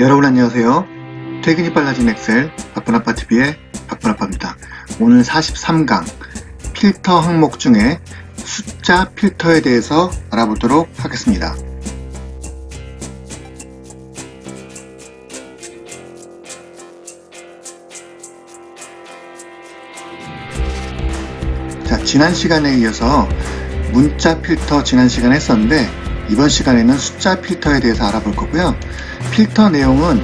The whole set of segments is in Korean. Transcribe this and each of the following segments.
여러분 안녕하세요. 퇴근이 빨라진 엑셀 바쁜아빠TV의 바쁜아빠입니다. 오늘 43강 필터 항목 중에 숫자 필터에 대해서 알아보도록 하겠습니다. 자, 지난 시간에 이어서 문자 필터 지난 시간에 했었는데 이번 시간에는 숫자 필터에 대해서 알아볼 거고요. 필터 내용은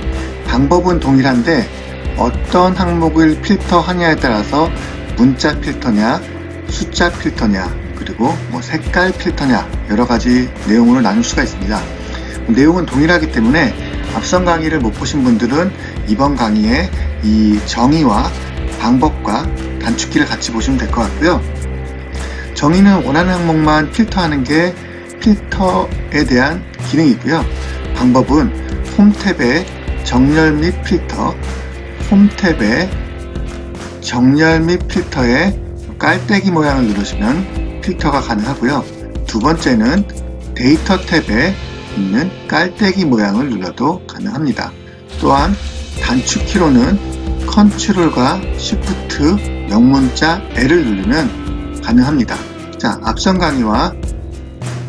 방법은 동일한데 어떤 항목을 필터하냐에 따라서 문자 필터냐, 숫자 필터냐, 그리고 뭐 색깔 필터냐 여러 가지 내용으로 나눌 수가 있습니다. 내용은 동일하기 때문에 앞선 강의를 못 보신 분들은 이번 강의에 이 정의와 방법과 단축키를 같이 보시면 될 것 같고요. 정의는 원하는 항목만 필터하는 게 필터에 대한 기능이고요. 방법은 홈 탭에 정렬 및 필터, 홈 탭에 정렬 및 필터에 깔때기 모양을 누르시면 필터가 가능하고요. 두 번째는 데이터 탭에 있는 깔때기 모양을 눌러도 가능합니다. 또한 단축키로는 컨트롤과 시프트 명문자 L을 누르면 가능합니다. 자, 앞선 강의와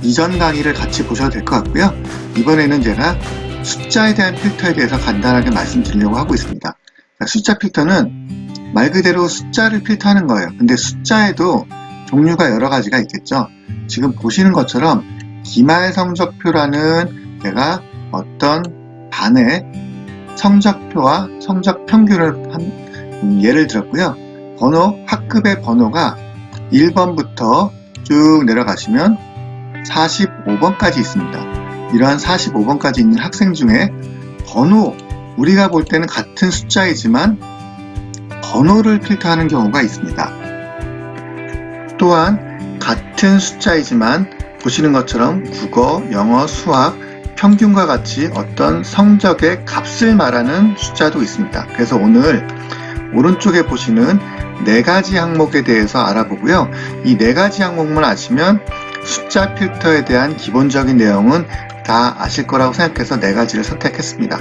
이전 강의를 같이 보셔도 될 것 같고요. 이번에는 제가 숫자에 대한 필터에 대해서 간단하게 말씀드리려고 하고 있습니다. 자, 숫자 필터는 말 그대로 숫자를 필터하는 거예요. 근데 숫자에도 종류가 여러 가지가 있겠죠. 지금 보시는 것처럼 기말 성적표라는 제가 어떤 반의 성적표와 성적 평균을 한 음, 예를 들었고요. 번호, 학급의 번호가 1번부터 쭉 내려가시면 45번까지 있습니다. 이러한 45번까지 있는 학생 중에 번호, 우리가 볼 때는 같은 숫자이지만 번호를 필터하는 경우가 있습니다. 또한 같은 숫자이지만 보시는 것처럼 국어, 영어, 수학, 평균과 같이 어떤 성적의 값을 말하는 숫자도 있습니다. 그래서 오늘 오른쪽에 보시는 네 가지 항목에 대해서 알아보고요. 이 네 가지 항목만 아시면 숫자 필터에 대한 기본적인 내용은 다 아실 거라고 생각해서 네 가지를 선택했습니다.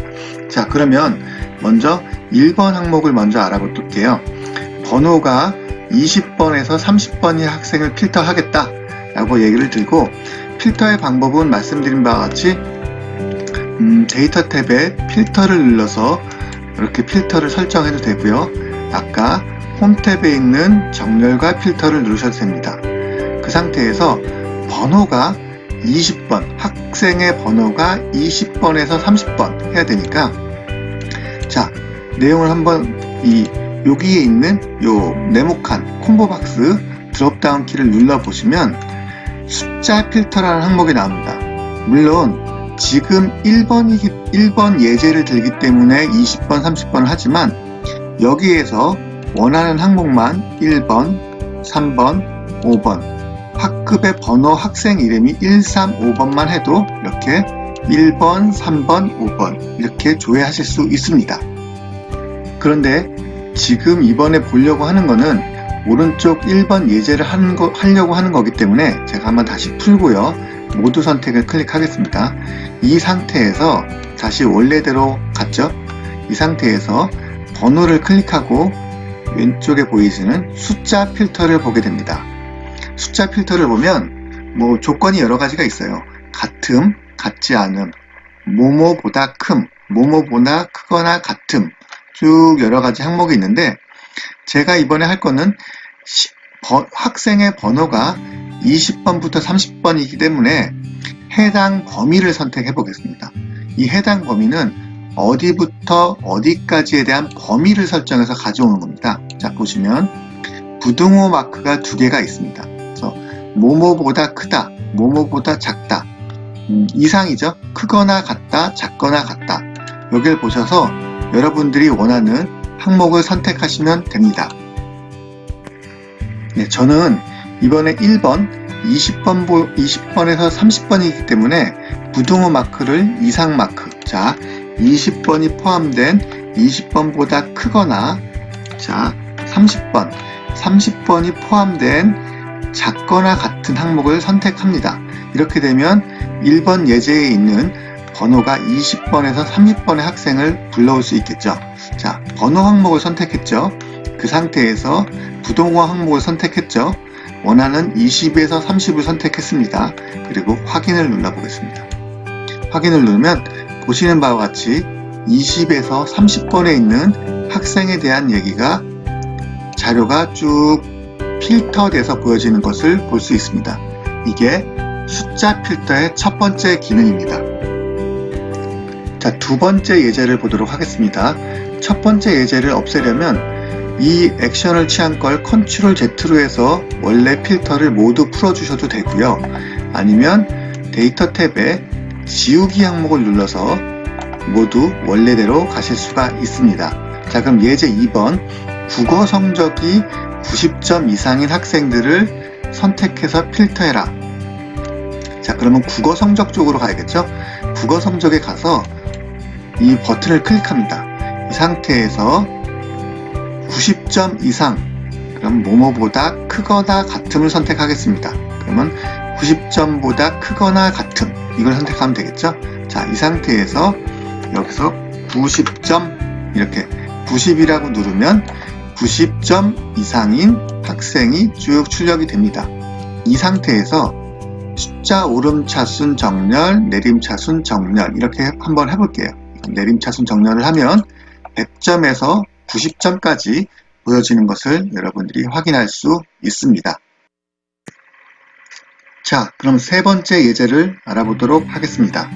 자, 그러면 먼저 1번 항목을 먼저 알아볼게요. 번호가 20번에서 30번의 학생을 필터하겠다 라고 얘기를 들고 필터의 방법은 말씀드린 바와 같이 음, 데이터 탭에 필터를 눌러서 이렇게 필터를 설정해도 되고요. 아까 홈 탭에 있는 정렬과 필터를 누르셔도 됩니다. 그 상태에서 번호가 20번, 학생의 번호가 20번에서 30번 해야 되니까 자, 내용을 한번 이 여기에 있는 요 네모칸 콤보 박스 드롭다운 키를 눌러 보시면 숫자 필터라는 항목이 나옵니다. 물론 지금 1번이 1번 예제를 들기 때문에 20번, 30번을 하지만 여기에서 원하는 항목만 1번, 3번, 5번 학급의 번호 학생 이름이 1, 3, 5번만 해도 이렇게 1번, 3번, 5번 이렇게 조회하실 수 있습니다. 그런데 지금 이번에 보려고 하는 거는 오른쪽 1번 예제를 하는 거, 하려고 하는 거기 때문에 제가 한번 다시 풀고요. 모두 선택을 클릭하겠습니다. 이 상태에서 다시 원래대로 갔죠? 이 상태에서 번호를 클릭하고 왼쪽에 보이시는 숫자 필터를 보게 됩니다. 숫자 필터를 보면 뭐 조건이 여러 가지가 있어요. 같음, 같지 않음, 모모보다 큼, 모모보다 크거나 같음 쭉 여러 가지 항목이 있는데 제가 이번에 할 거는 시, 버, 학생의 번호가 20번부터 30번이기 때문에 해당 범위를 선택해 보겠습니다. 이 해당 범위는 어디부터 어디까지에 대한 범위를 설정해서 가져오는 겁니다. 자, 보시면 부등호 마크가 두 개가 있습니다. 모모보다 크다, 모모보다 작다. 음, 이상이죠? 크거나 같다, 작거나 같다. 여기를 보셔서 여러분들이 원하는 항목을 선택하시면 됩니다. 네, 저는 이번에 1번, 20번, 20번에서 30번이기 때문에 부등호 마크를 이상 마크. 자, 20번이 포함된 20번보다 크거나, 자, 30번, 30번이 포함된 작거나 같은 항목을 선택합니다. 이렇게 되면 1번 예제에 있는 번호가 20번에서 30번의 학생을 불러올 수 있겠죠. 자, 번호 항목을 선택했죠. 그 상태에서 부동호 항목을 선택했죠. 원하는 20에서 30을 선택했습니다. 그리고 확인을 눌러보겠습니다. 확인을 누르면 보시는 바와 같이 20에서 30번에 있는 학생에 대한 얘기가 자료가 쭉 필터돼서 보여지는 것을 볼 수 있습니다. 이게 숫자 필터의 첫 번째 기능입니다. 자, 두 번째 예제를 보도록 하겠습니다. 첫 번째 예제를 없애려면 이 액션을 취한 걸 컨트롤 Z로 해서 원래 필터를 모두 풀어주셔도 되고요. 아니면 데이터 탭에 지우기 항목을 눌러서 모두 원래대로 가실 수가 있습니다. 자, 그럼 예제 2번 국어 성적이 90점 이상인 학생들을 선택해서 필터해라. 자, 그러면 국어 성적 쪽으로 가야겠죠? 국어 성적에 가서 이 버튼을 클릭합니다. 이 상태에서 90점 이상, 그럼 뭐뭐보다 크거나 같음을 선택하겠습니다. 그러면 90점보다 크거나 같음, 이걸 선택하면 되겠죠? 자, 이 상태에서 여기서 90점, 이렇게 90이라고 누르면 90점 이상인 학생이 쭉 출력이 됩니다. 이 상태에서 숫자 오름차순 정렬, 내림차순 정렬 이렇게 한번 해볼게요. 내림차순 정렬을 하면 100점에서 90점까지 보여지는 것을 여러분들이 확인할 수 있습니다. 자, 그럼 세 번째 예제를 알아보도록 하겠습니다.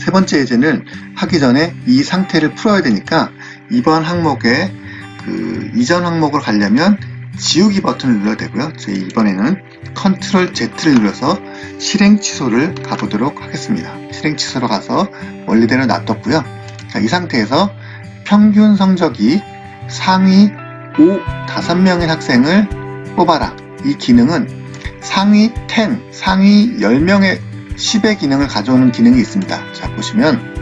세 번째 예제는 하기 전에 이 상태를 풀어야 되니까 이번 항목에 그 이전 항목을 가려면 지우기 버튼을 눌러야 되고요. 저희 이번에는 컨트롤 Z를 눌러서 실행 취소를 가보도록 하겠습니다. 실행 취소로 가서 원래대로 놔뒀고요. 자, 이 상태에서 평균 성적이 상위 5, 5명의 학생을 뽑아라. 이 기능은 상위 10, 상위 10명의 10의 기능을 가져오는 기능이 있습니다. 자, 보시면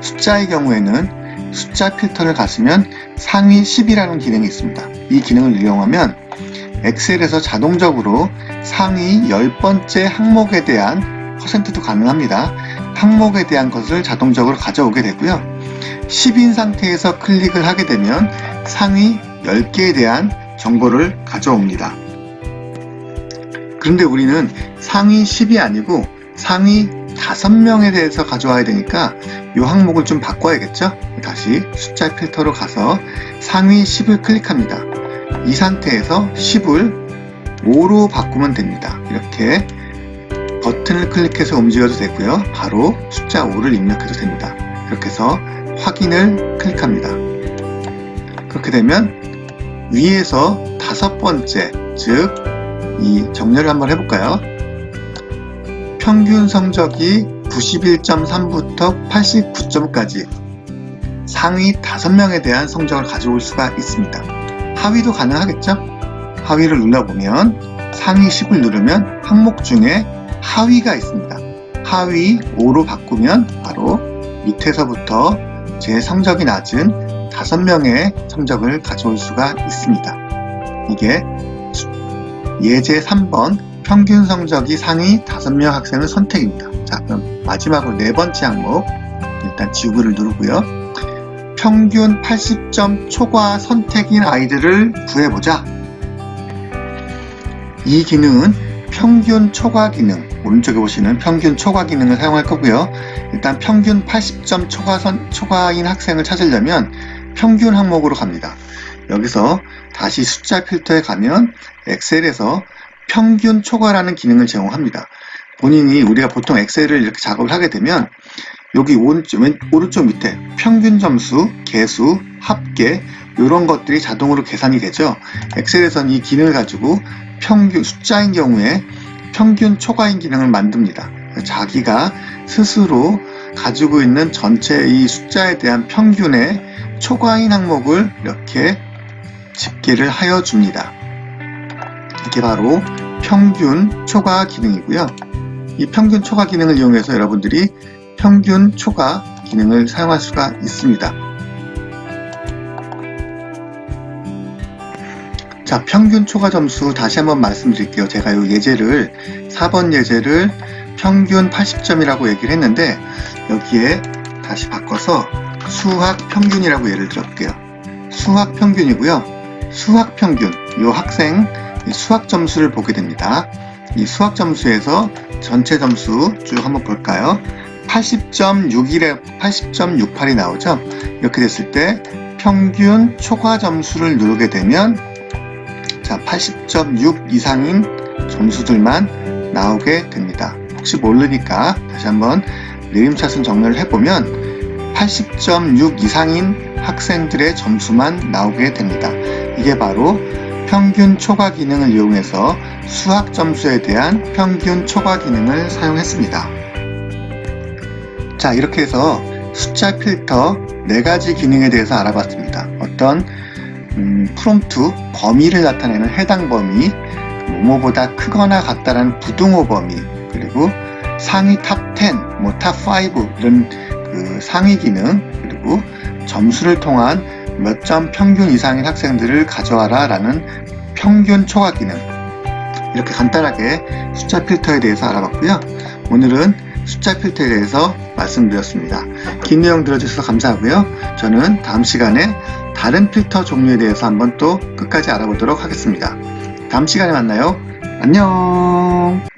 숫자의 경우에는 숫자 필터를 가시면 상위 10이라는 기능이 있습니다. 이 기능을 이용하면 엑셀에서 자동적으로 상위 10번째 항목에 대한 퍼센트도 가능합니다. 항목에 대한 것을 자동적으로 가져오게 되고요. 10인 상태에서 클릭을 하게 되면 상위 10개에 대한 정보를 가져옵니다. 그런데 우리는 상위 10이 아니고 상위 5명에 대해서 가져와야 되니까 이 항목을 좀 바꿔야겠죠? 다시 숫자 필터로 가서 상위 10을 클릭합니다. 이 상태에서 10을 5로 바꾸면 됩니다. 이렇게 버튼을 클릭해서 움직여도 되고요. 바로 숫자 5를 입력해도 됩니다. 이렇게 해서 확인을 클릭합니다. 그렇게 되면 위에서 다섯 번째, 즉, 이 정렬을 한번 해볼까요? 평균 성적이 91.3부터 89점까지 상위 5명에 대한 성적을 가져올 수가 있습니다. 하위도 가능하겠죠? 하위를 눌러보면 상위 10을 누르면 항목 중에 하위가 있습니다. 하위 5로 바꾸면 바로 밑에서부터 제 성적이 낮은 5명의 성적을 가져올 수가 있습니다. 이게 예제 3번 평균 성적이 상위 5명 학생을 선택입니다. 자, 그럼 마지막으로 네 번째 항목 일단 지우기를 누르고요. 평균 80점 초과 선택인 아이들을 구해보자. 이 기능은 평균 초과 기능, 오른쪽에 보시는 평균 초과 기능을 사용할 거고요. 일단 평균 80점 초과 선, 초과인 학생을 찾으려면 평균 항목으로 갑니다. 여기서 다시 숫자 필터에 가면 엑셀에서 평균 초과라는 기능을 제공합니다. 본인이 우리가 보통 엑셀을 이렇게 작업을 하게 되면 여기 오른쪽, 왼, 오른쪽 밑에 평균 점수, 개수, 합계 이런 것들이 자동으로 계산이 되죠. 엑셀에서는 이 기능을 가지고 평균 숫자인 경우에 평균 초과인 기능을 만듭니다. 자기가 스스로 가지고 있는 전체 이 숫자에 대한 평균의 초과인 항목을 이렇게 집계를 하여 줍니다. 이게 바로 평균 초과 기능이고요. 이 평균 초과 기능을 이용해서 여러분들이 평균 초과 기능을 사용할 수가 있습니다. 자, 평균 초과 점수 다시 한번 말씀드릴게요. 제가 이 예제를 4번 예제를 평균 80점이라고 얘기를 했는데 여기에 다시 바꿔서 수학 평균이라고 예를 들어볼게요. 수학 평균이고요. 수학 평균, 이 학생 이 수학 점수를 보게 됩니다. 이 수학 점수에서 전체 점수 쭉 한번 볼까요? 80.61에 80.68이 나오죠. 이렇게 됐을 때 평균 초과 점수를 누르게 되면 자 80.6 이상인 점수들만 나오게 됩니다. 혹시 모르니까 다시 한번 내림차순 정렬을 해보면 80.6 이상인 학생들의 점수만 나오게 됩니다. 이게 바로 평균 초과 기능을 이용해서 수학 점수에 대한 평균 초과 기능을 사용했습니다. 자, 이렇게 해서 숫자 필터 네 가지 기능에 대해서 알아봤습니다. 어떤 음, 프롬프트 범위를 나타내는 해당 범위, 뭐뭐보다 크거나 같다라는 부등호 범위, 그리고 상위 탑 10, 뭐 탑5 이런 그 상위 기능, 그리고 점수를 통한 몇 점 평균 이상인 학생들을 가져와라 라는 평균 초과 기능. 이렇게 간단하게 숫자 필터에 대해서 알아봤고요. 오늘은 숫자 필터에 대해서 말씀드렸습니다. 긴 내용 들어주셔서 감사하고요. 저는 다음 시간에 다른 필터 종류에 대해서 한번 또 끝까지 알아보도록 하겠습니다. 다음 시간에 만나요. 안녕!